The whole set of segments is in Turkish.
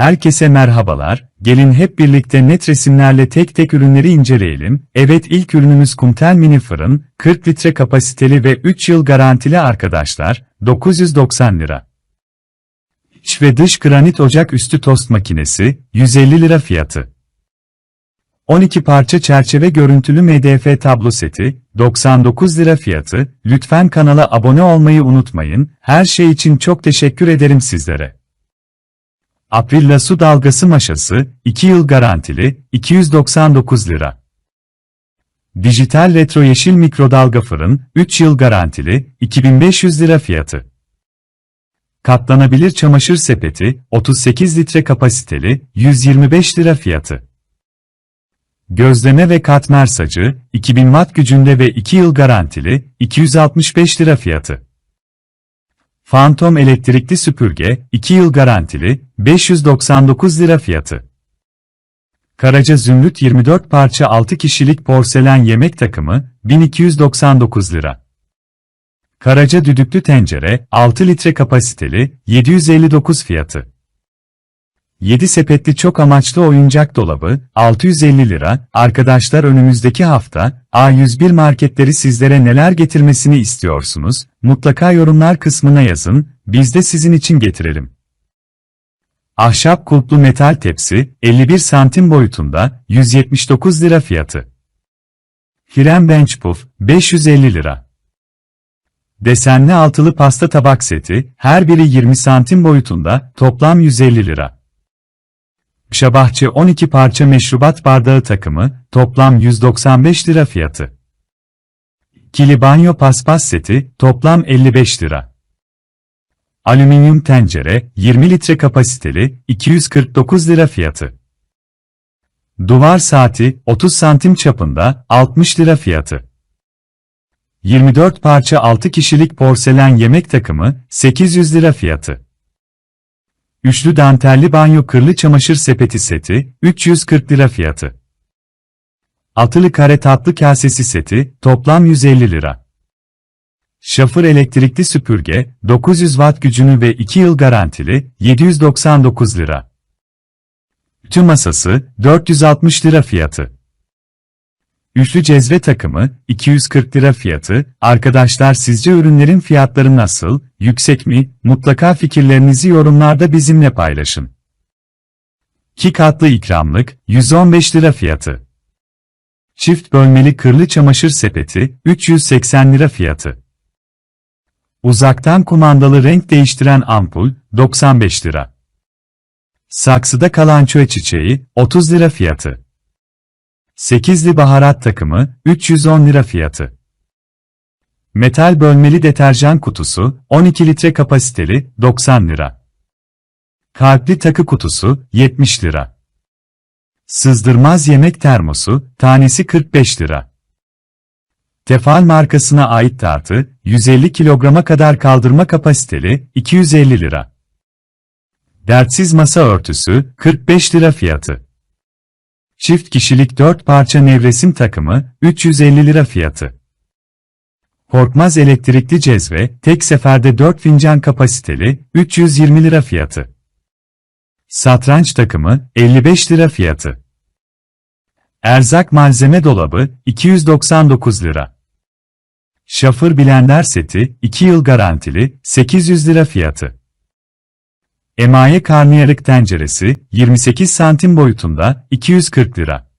Herkese merhabalar, gelin hep birlikte net resimlerle tek tek ürünleri inceleyelim. Evet ilk ürünümüz Kumtel Mini Fırın, 40 litre kapasiteli ve 3 yıl garantili arkadaşlar, 990 lira. İç ve dış granit ocak üstü tost makinesi, 150 lira fiyatı. 12 parça çerçeve görüntülü MDF tablo seti, 99 lira fiyatı. Lütfen kanala abone olmayı unutmayın. Her şey için çok teşekkür ederim sizlere. Aprilla su dalgası maşası, 2 yıl garantili, 299 lira. Dijital retro yeşil mikrodalga fırın, 3 yıl garantili, 2500 lira fiyatı. Katlanabilir çamaşır sepeti, 38 litre kapasiteli, 125 lira fiyatı. Gözleme ve katmer sacı, 2000 watt gücünde ve 2 yıl garantili, 265 lira fiyatı. Phantom elektrikli süpürge, 2 yıl garantili, 599 lira fiyatı. Karaca Zümrüt 24 parça 6 kişilik porselen yemek takımı, 1299 lira. Karaca düdüklü tencere, 6 litre kapasiteli, 759 fiyatı. 7 sepetli çok amaçlı oyuncak dolabı, 650 lira. Arkadaşlar önümüzdeki hafta, A101 marketleri sizlere neler getirmesini istiyorsunuz? Mutlaka yorumlar kısmına yazın, biz de sizin için getirelim. Ahşap kulplu metal tepsi, 51 santim boyutunda, 179 lira fiyatı. Fren Bench Puff, 550 lira. Desenli altılı pasta tabak seti, her biri 20 santim boyutunda, toplam 150 lira. Şabahçe 12 parça meşrubat bardağı takımı, toplam 195 lira fiyatı. Kili banyo paspas seti, toplam 55 lira. Alüminyum tencere, 20 litre kapasiteli, 249 lira fiyatı. Duvar saati, 30 santim çapında, 60 lira fiyatı. 24 parça 6 kişilik porselen yemek takımı, 800 lira fiyatı. Üçlü dantelli banyo kırlı çamaşır sepeti seti, 340 lira fiyatı. Altılı kare tatlı kasesi seti, toplam 150 lira. Şafır elektrikli süpürge, 900 watt gücünü ve 2 yıl garantili, 799 lira. Tüm masası, 460 lira fiyatı. Üçlü cezve takımı, 240 lira fiyatı. Arkadaşlar sizce ürünlerin fiyatları nasıl, yüksek mi? Mutlaka fikirlerinizi yorumlarda bizimle paylaşın. 2 katlı ikramlık, 115 lira fiyatı. Çift bölmeli kırlı çamaşır sepeti, 380 lira fiyatı. Uzaktan kumandalı renk değiştiren ampul, 95 lira. Saksıda kalan çöğ çiçeği, 30 lira fiyatı. Sekizli baharat takımı, 310 lira fiyatı. Metal bölmeli deterjan kutusu, 12 litre kapasiteli, 90 lira. Kalpli takı kutusu, 70 lira. Sızdırmaz yemek termosu, tanesi 45 lira. Tefal markasına ait tartı, 150 kilograma kadar kaldırma kapasiteli, 250 lira. Dertsiz masa örtüsü, 45 lira fiyatı. Çift kişilik 4 parça nevresim takımı, 350 lira fiyatı. Korkmaz elektrikli cezve, tek seferde 4 fincan kapasiteli, 320 lira fiyatı. Satranç takımı, 55 lira fiyatı. Erzak malzeme dolabı, 299 lira. Şafır blender seti, 2 yıl garantili, 800 lira fiyatı. Emaye karnıyarık tenceresi, 28 santim boyutunda, 240 lira.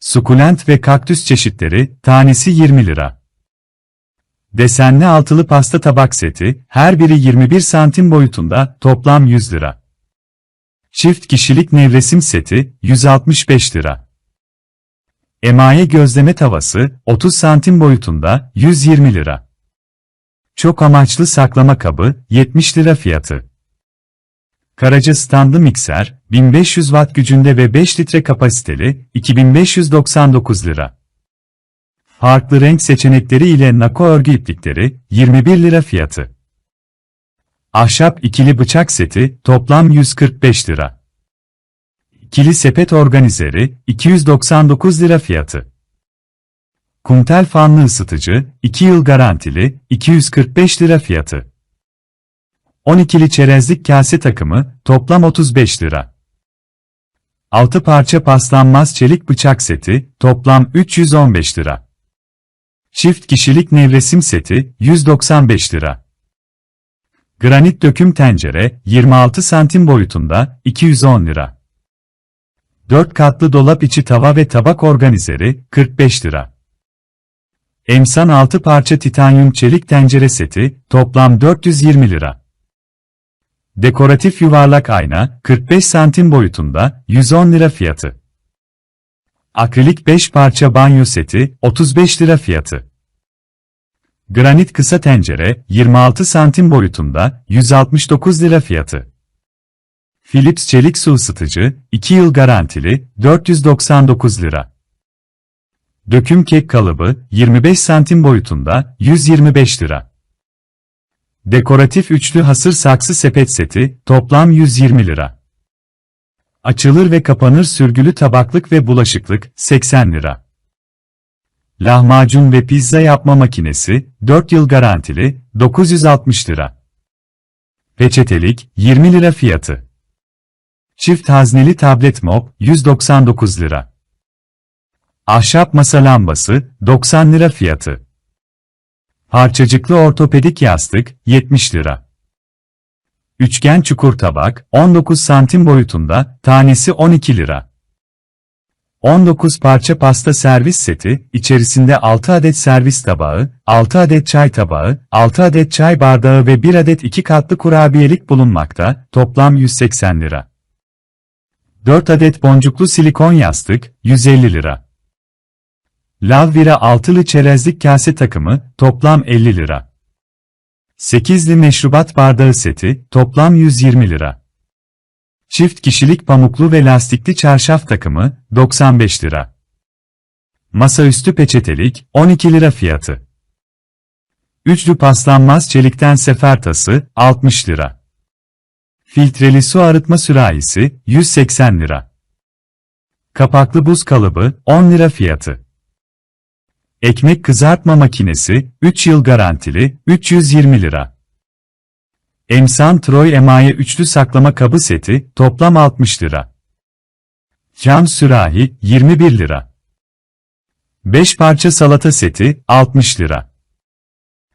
Sukulent ve kaktüs çeşitleri, tanesi 20 lira. Desenli altılı pasta tabak seti, her biri 21 santim boyutunda, toplam 100 lira. Çift kişilik nevresim seti, 165 lira. Emaye gözleme tavası, 30 santim boyutunda, 120 lira. Çok amaçlı saklama kabı, 70 lira fiyatı. Karaca standlı mikser, 1500 watt gücünde ve 5 litre kapasiteli, 2599 lira. Farklı renk seçenekleri ile nako örgü iplikleri, 21 lira fiyatı. Ahşap ikili bıçak seti, toplam 145 lira. İkili sepet organizeri, 299 lira fiyatı. Kumtel fanlı ısıtıcı, 2 yıl garantili, 245 lira fiyatı. 12'li çerezlik kase takımı, toplam 35 lira. 6 parça paslanmaz çelik bıçak seti, toplam 315 lira. Çift kişilik nevresim seti, 195 lira. Granit döküm tencere, 26 santim boyutunda, 210 lira. 4 katlı dolap içi tava ve tabak organizeri, 45 lira. Emsan 6 parça titanyum çelik tencere seti, toplam 420 lira. Dekoratif yuvarlak ayna, 45 santim boyutunda, 110 lira fiyatı. Akrilik 5 parça banyo seti, 35 lira fiyatı. Granit kısa tencere, 26 santim boyutunda, 169 lira fiyatı. Philips çelik su ısıtıcı, 2 yıl garantili, 499 lira. Döküm kek kalıbı, 25 santim boyutunda, 125 lira. Dekoratif üçlü hasır saksı sepet seti, toplam 120 lira. Açılır ve kapanır sürgülü tabaklık ve bulaşıklık, 80 lira. Lahmacun ve pizza yapma makinesi, 4 yıl garantili, 960 lira. Peçetelik, 20 lira fiyatı. Çift hazneli tablet mop, 199 lira. Ahşap masa lambası, 90 lira fiyatı. Parçacıklı ortopedik yastık, 70 lira. Üçgen çukur tabak, 19 santim boyutunda, tanesi 12 lira. 19 parça pasta servis seti, içerisinde 6 adet servis tabağı, 6 adet çay tabağı, 6 adet çay bardağı ve 1 adet 2 katlı kurabiyelik bulunmakta, toplam 180 lira. 4 adet boncuklu silikon yastık, 150 lira. Lavvira altılı çerezlik kase takımı, toplam 50 lira. 8'li meşrubat bardağı seti, toplam 120 lira. Çift kişilik pamuklu ve lastikli çarşaf takımı, 95 lira. Masaüstü peçetelik, 12 lira fiyatı. Üçlü paslanmaz çelikten sefer tası, 60 lira. Filtreli su arıtma sürahisi, 180 lira. Kapaklı buz kalıbı, 10 lira fiyatı. Ekmek kızartma makinesi, 3 yıl garantili, 320 lira. Emsan Troy emaye üçlü saklama kabı seti, toplam 60 lira. Cam sürahi, 21 lira. 5 parça salata seti, 60 lira.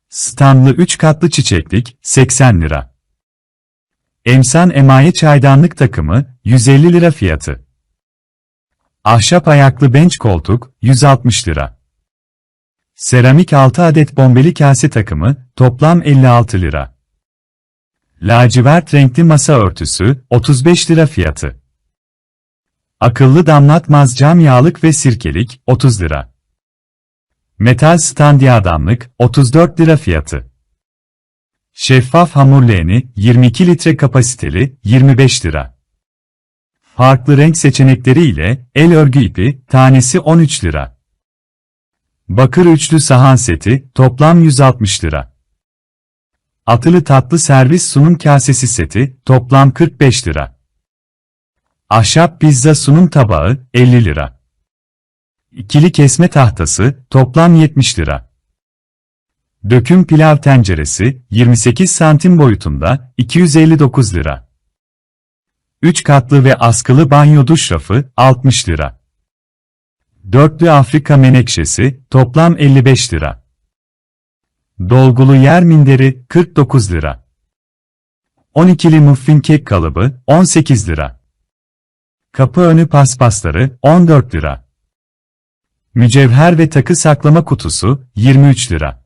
Stanlı 3 katlı çiçeklik, 80 lira. Emsan emaye çaydanlık takımı, 150 lira fiyatı. Ahşap ayaklı bench koltuk, 160 lira. Seramik 6 adet bombeli kase takımı, toplam 56 lira. Lacivert renkli masa örtüsü, 35 lira fiyatı. Akıllı damlatmaz cam yağlık ve sirkelik, 30 lira. Metal stand yağdanlık, 34 lira fiyatı. Şeffaf hamur leğeni, 22 litre kapasiteli, 25 lira. Farklı renk seçenekleri ile, el örgü ipi, tanesi 13 lira. Bakır üçlü sahan seti, toplam 160 lira. Atılı tatlı servis sunum kasesi seti, toplam 45 lira. Ahşap pizza sunum tabağı, 50 lira. İkili kesme tahtası, toplam 70 lira. Döküm pilav tenceresi, 28 santim boyutunda, 259 lira. 3 katlı ve askılı banyo duş rafı, 60 lira. Dörtlü Afrika menekşesi, toplam 55 lira. Dolgulu yer minderi, 49 lira. 12'li muffin kek kalıbı, 18 lira. Kapı önü paspasları, 14 lira. Mücevher ve takı saklama kutusu, 23 lira.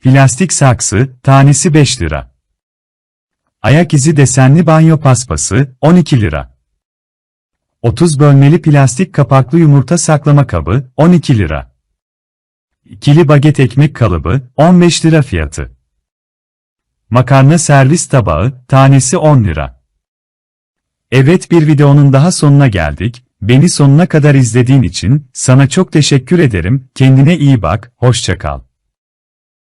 Plastik saksı, tanesi 5 lira. Ayak izi desenli banyo paspası, 12 lira. 30 bölmeli plastik kapaklı yumurta saklama kabı, 12 lira. İkili baget ekmek kalıbı, 15 lira fiyatı. Makarna servis tabağı, tanesi 10 lira. Evet bir videonun daha sonuna geldik. Beni sonuna kadar izlediğin için sana çok teşekkür ederim. Kendine iyi bak, hoşça kal.